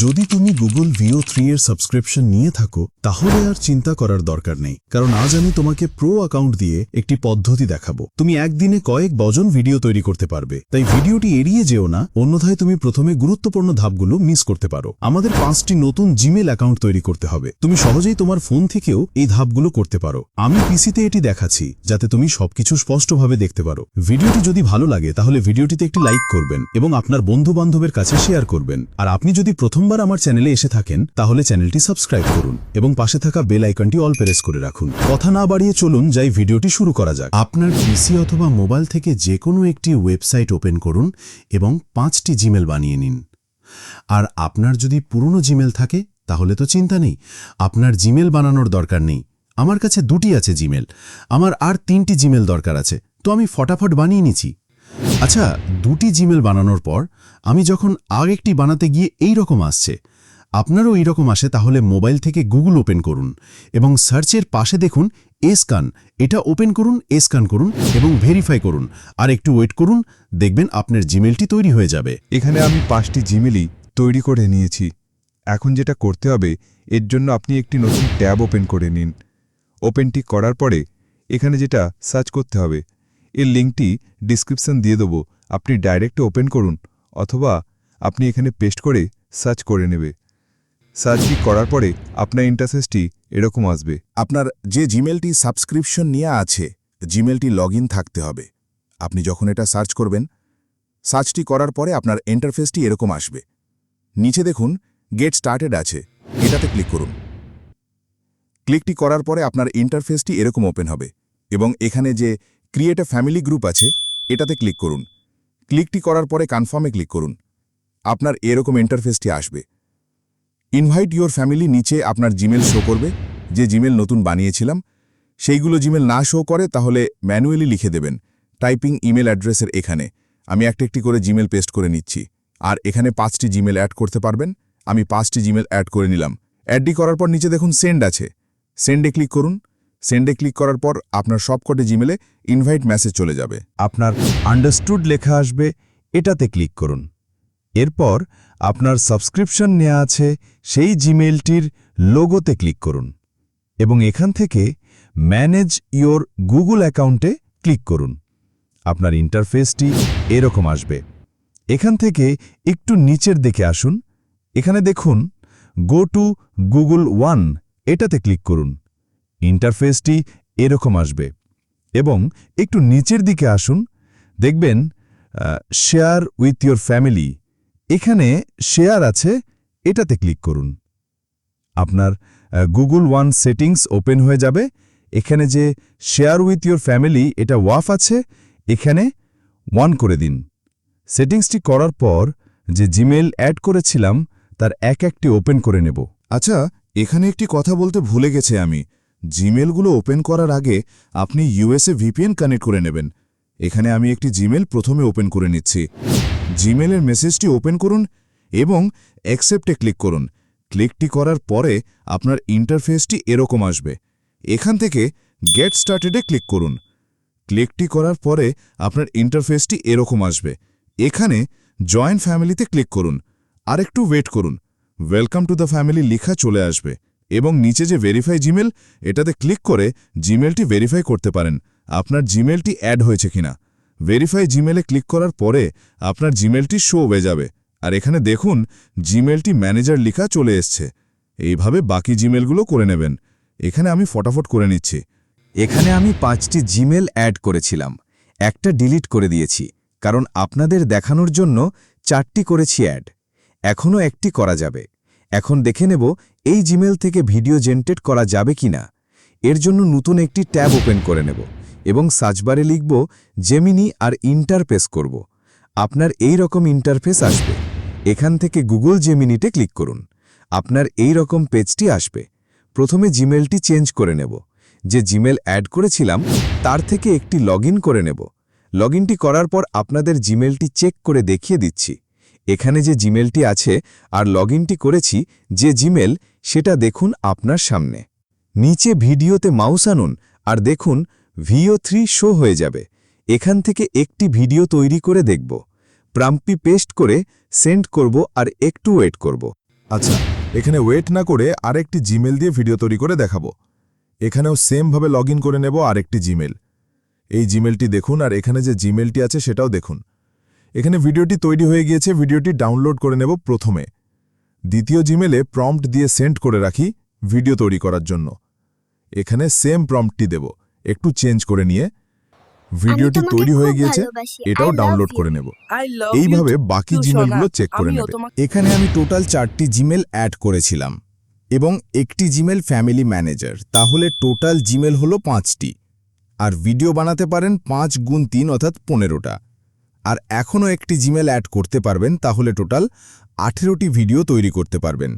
যদি তুমি Google Veo three এর সাবস্ক্রিপশন নিয়ে থাকো, তাহলে আর চিন্তা করার দরকার নেই। কারণ আজ আমি তোমাকে প্রো অ্যাকাউন্ট দিয়ে একটি পদ্ধতি দেখাবো। তুমি একদিনে কয়েক বজন ভিডিও তৈরি করতে পারবে। তাই ভিডিওটি এড়িয়ে যেও না, অন্যথায় তুমি প্রথমে গুরুত্বপূর্ণ ধাপগুলো মিস করতে পারো। আমাদের পাঁচটি নতুন জিমেল অ্যাকাউন্ট তৈরি করতে হবে। তুমি সহজেই তোমার ফোন থেকেও এই ধাপগুলো করতে পারো। আমি পিসিতে এটি দেখাচ্ছি, যাতে তুমি সবকিছু স্পষ্টভাবে দেখতে পারো। ভিডিওটি যদি ভালো লাগে, তাহলে ভিডিওটিতে একটি লাইক করবেন এবং আপনার বন্ধু বান্ধবের কাছে শেয়ার করবেন। আর আপনি যদি প্রথমবার আমার চ্যানেলে এসে থাকেন, তাহলে চ্যানেলটি সাবস্ক্রাইব করুন এবং পাশে থাকা বেল আইকনটি অল প্রেস করে রাখুন। কথা না বাড়িয়ে চলুন যাই ভিডিওটি শুরু করা যাক। আপনার পিসি অথবা মোবাইল থেকে যে কোনো একটি ওয়েবসাইট ওপেন করুন এবং পাঁচটি জিমেল বানিয়ে নিন। আর আপনার যদি পুরনো জিমেল থাকে, তাহলে তো চিন্তা নেই, আপনার জিমেল বানানোর দরকার নেই। আমার কাছে দুটি আছে জিমেল, আমার আর তিনটি জিমেল দরকার আছে, তো আমি ফটাফট বানিয়ে নিচ্ছি। আচ্ছা দুটি জিমেল বানানোর পর আমি যখন আগ একটি বানাতে গিয়ে এই রকম আসছে, আপনারও এই রকম আসে তাহলে মোবাইল থেকে গুগল ওপেন করুন এবং সার্চের পাশে দেখুন এসকান। এটা ওপেন করুন, এসকান করুন এবং ভেরিফাই করুন। আর একটু ওয়েট করুন, দেখবেন আপনার জিমেলটি তৈরি হয়ে যাবে। এখানে আমি পাঁচটি জিমেলই তৈরি করে নিয়েছি। এখন যেটা করতে হবে, এর জন্য আপনি একটি নতুন ট্যাব ওপেন করে নিন। ওপেনটি করার পরে এখানে যেটা সার্চ করতে হবে এর লিঙ্কটি ডিসক্রিপশন দিয়ে দেবো। আপনি ডাইরেক্ট ওপেন করুন অথবা আপনি এখানে পেস্ট করে সার্চ করে নেবে। সার্চটি করার পরে আপনার ইন্টারফেসটি এরকম আসবে। আপনার যে জিমেলটি সাবস্ক্রিপশন নিয়ে আছে জিমেলটি লগ থাকতে হবে। আপনি যখন এটা সার্চ করবেন সার্চটি করার পরে আপনার ইন্টারফেসটি এরকম আসবে। নিচে দেখুন গেট স্টার্টেড আছে। এটাতে ক্লিক করুন। ক্লিকটি করার পরে আপনার ইন্টারফেসটি এরকম ওপেন হবে এবং এখানে যে ক্রিয়েট এ ফ্যামিলি গ্রুপ আছে, এটাতে ক্লিক করুন। ক্লিকটি করার পরে কনফার্মে ক্লিক করুন। আপনার এরকম ইন্টারফেসটি আসবে। ইনভাইট ইওর ফ্যামিলি নিচে আপনার জিমেল শো করবে, যে জিমেল নতুন বানিয়েছিলাম। সেইগুলো জিমেল না শো করে তাহলে ম্যানুয়ালি লিখে দেবেন টাইপিং ইমেল অ্যাড্রেসের এখানে। আমি একটা একটি করে জিমেল পেস্ট করে নিচ্ছি। আর এখানে পাঁচটি জিমেল অ্যাড করতে পারবেন, আমি পাঁচটি জিমেল অ্যাড করে নিলাম। অ্যাডটি করার পর নিচে দেখুন সেন্ড আছে। সেন্ডে ক্লিক করুন। সেন্ডে ক্লিক করার পর আপনার সবকটি জিমেলে ইনভাইট মেসেজ চলে যাবে। আপনার আন্ডারস্টুড লেখা আসবে, এটাতে ক্লিক করুন। এরপর আপনার সাবস্ক্রিপশন নেওয়া আছে, সেই জিমেলটির লোগোতে ক্লিক করুন এবং এখান থেকে ম্যানেজ ইওর গুগল অ্যাকাউন্টে ক্লিক করুন। আপনার ইন্টারফেসটি এরকম আসবে। এখান থেকে একটু নিচের দিকে আসুন। এখানে দেখুন গো টু গুগল ওয়ান এটাতে ক্লিক করুন। ইন্টারফেসটি এরকম আসবে। এবং একটু নিচের দিকে আসুন, দেখবেন শেয়ার উইথ ইয়োর ফ্যামিলি এখানে শেয়ার আছে, এটাতে ক্লিক করুন। আপনার গুগল ওয়ান সেটিংস ওপেন হয়ে যাবে। এখানে যে শেয়ার উইথ ইয়োর ফ্যামিলি এটা ওয়াফ আছে। এখানে ওয়ান করে দিন। সেটিংসটি করার পর যে জিমেল অ্যাড করেছিলাম, তার এক একটি ওপেন করে নেব। আচ্ছা এখানে একটি কথা বলতে ভুলে গেছে আমি। জিমেলগুলো ওপেন করার আগে আপনি ইউএসএ ভিপিএন কানেক্ট করে নেবেন। এখানে আমি একটি জিমেল প্রথমে ওপেন করে নিচ্ছি। জিমেলের মেসেজটি ওপেন করুন এবং অ্যাকসেপ্টে ক্লিক করুন। ক্লিকটি করার পরে আপনার ইন্টারফেসটি এরকম আসবে। এখান থেকে গেট স্টার্টেডে ক্লিক করুন। ক্লিকটি করার পরে আপনার ইন্টারফেসটি এরকম আসবে। এখানে জয়েন্ট ফ্যামিলিতে ক্লিক করুন। আরেকটু ওয়েট করুন। ওয়েলকাম টু দ্য ফ্যামিলি লেখা চলে আসবে। এবং নিচে যে ভেরিফাই জিমেল এটাতে ক্লিক করে জিমেলটি ভেরিফাই করতে পারেন। আপনার জিমেলটি অ্যাড হয়েছে কিনা। ভেরিফাই জিমেলে ক্লিক করার পরে আপনার জিমেলটি শো হয়ে যাবে। আর এখানে দেখুন জিমেলটি ম্যানেজার লেখা চলে এসছে। এইভাবে বাকি জিমেলগুলো করে নেবেন। এখানে আমি ফটাফট করে নিচ্ছি। এখানে আমি পাঁচটি জিমেল অ্যাড করেছিলাম। একটা ডিলিট করে দিয়েছি। কারণ আপনাদের দেখানোর জন্য চারটি করেছি অ্যাড এখনও একটি করা যাবে। এখন দেখে নেব এই জিমেল থেকে ভিডিও জেনারেট করা যাবে কিনা। এর জন্য নতুন একটি ট্যাব ওপেন করে নেব এবং সার্চবারে লিখব জেমিনি আর ইন্টারফেস করব। আপনার এই রকম ইন্টারফেস আসবে। এখান থেকে গুগল জেমিনিতে ক্লিক করুন। আপনার এই রকম পেজটি আসবে। প্রথমে জিমেলটি চেঞ্জ করে নেব। যে জিমেল অ্যাড করেছিলাম, তার থেকে একটি লগ করে নেব। লগ করার পর আপনাদের জিমেলটি চেক করে দেখিয়ে দিচ্ছি। এখানে যে জিমেলটি আছে আর লগ করেছি, যে জিমেল, সেটা দেখুন আপনার সামনে। নিচে ভিডিওতে মাউস আনুন আর দেখুন ভিও থ্রি শো হয়ে যাবে। এখান থেকে একটি ভিডিও তৈরি করে দেখব। প্রাম্পি পেস্ট করে সেন্ড করব আর একটু ওয়েট করব। আচ্ছা এখানে ওয়েট না করে আরেকটি জিমেল দিয়ে ভিডিও তৈরি করে দেখাবো। এখানেও সেমভাবে লগ করে নেব আরেকটি জিমেল। এই জিমেলটি দেখুন আর এখানে যে জিমেলটি আছে সেটাও দেখুন। এখানে ভিডিওটি তৈরি হয়ে গিয়েছে ভিডিওটি ডাউনলোড করে নেব প্রথমে। দ্বিতীয় জিমেলে প্রম্পট দিয়ে সেন্ড করে রাখি ভিডিও তৈরি করার জন্য। এখানে সেম প্রম্পটটি দেব একটু চেঞ্জ করে নিয়ে। ভিডিওটি তৈরি হয়ে গিয়েছে এটাও ডাউনলোড করে নেব। এইভাবে বাকি জিমেলগুলো চেক করে নেবে। এখানে আমি টোটাল চারটি জিমেল অ্যাড করেছিলাম এবং একটি জিমেল ফ্যামিলি ম্যানেজার তাহলে টোটাল জিমেল হলো পাঁচটি। আর ভিডিও বানাতে পারেন পাঁচ গুণ তিন অর্থাৎ পনেরোটা। আর এখনও একটি জিমেল অ্যাড করতে পারবেন, তাহলে টোটাল আঠেরোটি ভিডিও তৈরি করতে পারবেন।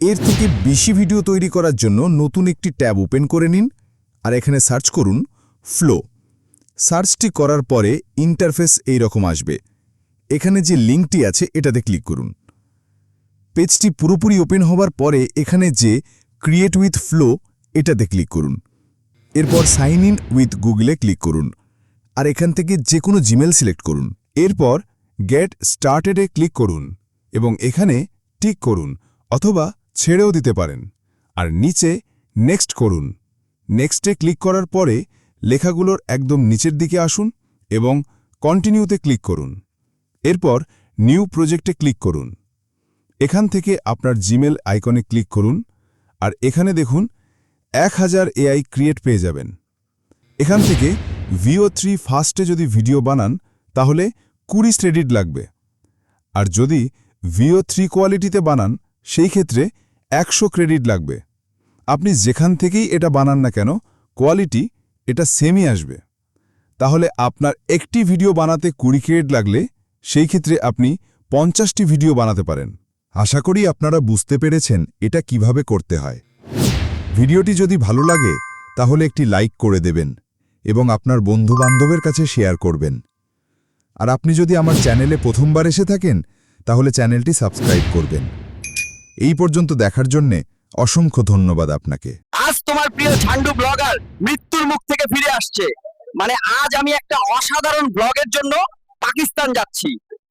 এর থেকে বেশি ভিডিও তৈরি করার জন্য নতুন একটি ট্যাব ওপেন করে নিন আর এখানে সার্চ করুন ফ্লো সার্চটি করার পরে ইন্টারফেস এই রকম আসবে। এখানে যে লিঙ্কটি আছে, এটাতে ক্লিক করুন। পেজটি পুরোপুরি ওপেন হবার পরে এখানে যে ক্রিয়েট উইথ ফ্লো এটাতে ক্লিক করুন। এরপর সাইন ইন উইথ গুগলে ক্লিক করুন। আর এখান থেকে যে কোনো জিমেল সিলেক্ট করুন। এরপর গেট স্টার্টেডে ক্লিক করুন এবং এখানে টিক করুন অথবা ছেড়েও দিতে পারেন। আর নিচে নেক্সট করুন। নেক্সটে ক্লিক করার পরে লেখাগুলোর একদম নিচের দিকে আসুন এবং কন্টিনিউতে ক্লিক করুন। এরপর নিউ প্রজেক্টে ক্লিক করুন। এখান থেকে আপনার জিমেল আইকনে ক্লিক করুন আর এখানে দেখুন, এক হাজার এআই ক্রিয়েট পেয়ে যাবেন। এখান থেকে ভিও থ্রি ফার্স্টে যদি ভিডিও বানান, তাহলে কুড়ি ক্রেডিট লাগবে। আর যদি ভিও থ্রি কোয়ালিটিতে বানান, সেই ক্ষেত্রে একশো ক্রেডিট লাগবে। আপনি যেখান থেকেই এটা বানান না কেন, কোয়ালিটি এটা সেমই আসবে। তাহলে আপনার একটি ভিডিও বানাতে কুড়ি ক্রেডিট লাগলে, সেই ক্ষেত্রে আপনি পঞ্চাশটি ভিডিও বানাতে পারেন। আশা করি আপনারা বুঝতে পেরেছেন এটা কীভাবে করতে হয়। ভিডিওটি যদি ভালো লাগে, তাহলে একটি লাইক করে দেবেন। এবং আপনার বন্ধুবান্ধবের কাছে শেয়ার করবেন। আর আপনি যদি আমার চ্যানেলে প্রথমবার এসে থাকেন, তাহলে চ্যানেলটি সাবস্ক্রাইব করবেন। এই পর্যন্ত দেখার জন্যে অসংখ্য ধন্যবাদ আপনাকে। আজ তোমার প্রিয় ঝান্ডু ব্লগার মৃত্যুর মুখ থেকে ফিরে আসছে। মানে আজ আমি একটা অসাধারণ ব্লগের জন্য পাকিস্তান যাচ্ছি।